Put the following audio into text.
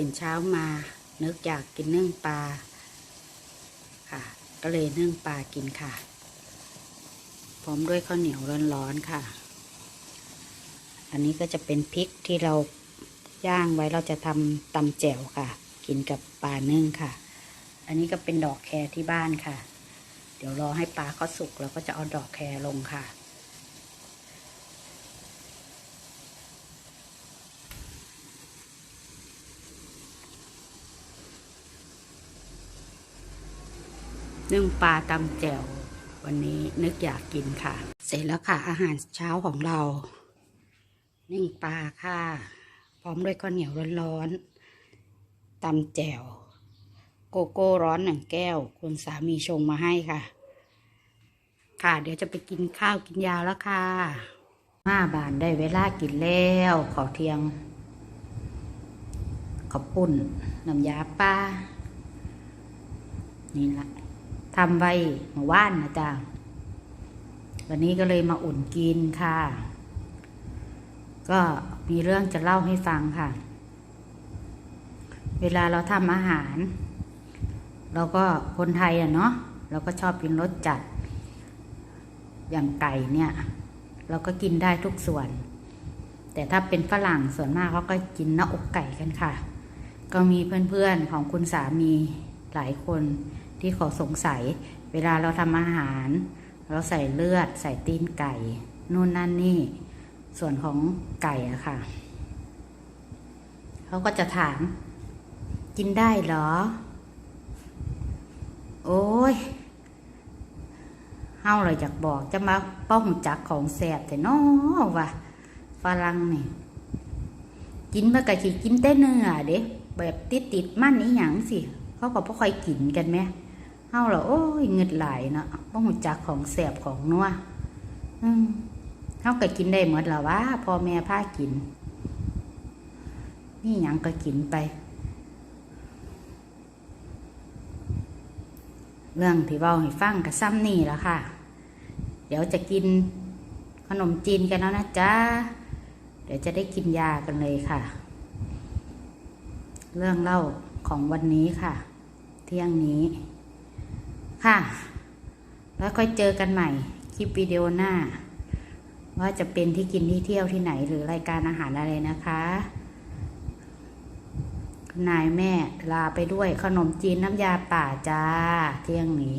ตื่นเช้ามานึกอยากกินนึ่งปลาค่ะ ก็เลยนึ่งปลากินค่ะ พร้อมด้วยข้าวเหนียวร้อนๆค่ะ อันนี้ก็จะเป็นพริกที่เราย่างไว้เราจะทำตำแจ่วค่ะ กินกับปลานึ่งค่ะ อันนี้ก็เป็นดอกแครที่บ้านค่ะ เดี๋ยวรอให้ปลาเขาสุกเราก็จะเอาดอกแครลงค่ะ นึ่งปลาตำแจ่ววันนี้นึกอยากกินค่ะ เสร็จแล้วค่ะอาหารเช้าของเรา นึ่งปลาค่ะ พร้อมด้วยข้าวเหนียวร้อนๆตำแจ่วโกโก้ร้อนหนึ่งแก้ว คุณสามีชงมาให้ค่ะ ค่ะ เดี๋ยวจะไปกินข้าวกินยาแล้วค่ะมาบานได้เวลากินแล้วขอเที่ยงขอบปุ่นน้ำยาป้านี่ละ ทำไว้เมื่อวานนะจ๊ะวันนี้ก็เลยมาอุ่นกินค่ะ ก็มีเรื่องจะเล่าให้ฟังค่ะ เวลาเราทำอาหาร เราก็คนไทยอะเนาะเราก็ชอบกินรสจัด อย่างไก่เนี่ย เราก็กินได้ทุกส่วน แต่ถ้าเป็นฝรั่งส่วนมากเขาก็กินหน้าอกไก่กันค่ะ ก็มีเพื่อนๆของคุณสามีหลายคน ที่เขาสงสัย เวลาเราทำอาหาร เราใส่เลือด ใส่ตีนไก่นู่นนั่นนี่ ส่วนของไก่อะค่ะ เขาก็จะถาม กินได้เหรอ โอ้ยเฮาเลยอยากบอกจะมาป้องจักของแสบแต่น้อว่ะฝรั่งนี่กินเมื่อกะขีกินแต่เนื้อเด้แบบติดติดๆมันอีหยังสิ เขาก็บ่ค่อยกินกันไหม เฮาเหรอโอ้ยเงิดไหลายเนาะป้องจักของแสบของนัวอืมเฮาก็กินได้หมดแล้ววะพ่อแม่พากิน นี่หยังก็กินไป เรื่องที่เว้าให้ฟังกับซ้ำนี่แล้วค่ะ เดี๋ยวจะกินขนมจีนกันแล้วนะจ๊ะ เดี๋ยวจะได้กินยากันเลยค่ะ เรื่องเล่าของวันนี้ค่ะ เที่ยงนี้ ค่ะ แล้วค่อยเจอกันใหม่ คลิปวิดีโอหน้า ว่าจะเป็นที่กินที่เที่ยวที่ไหนหรือรายการอาหารอะไรนะคะนายแม่ลาไปด้วยขนมจีนน้ำยาป่าจ้า เที่ยงนี้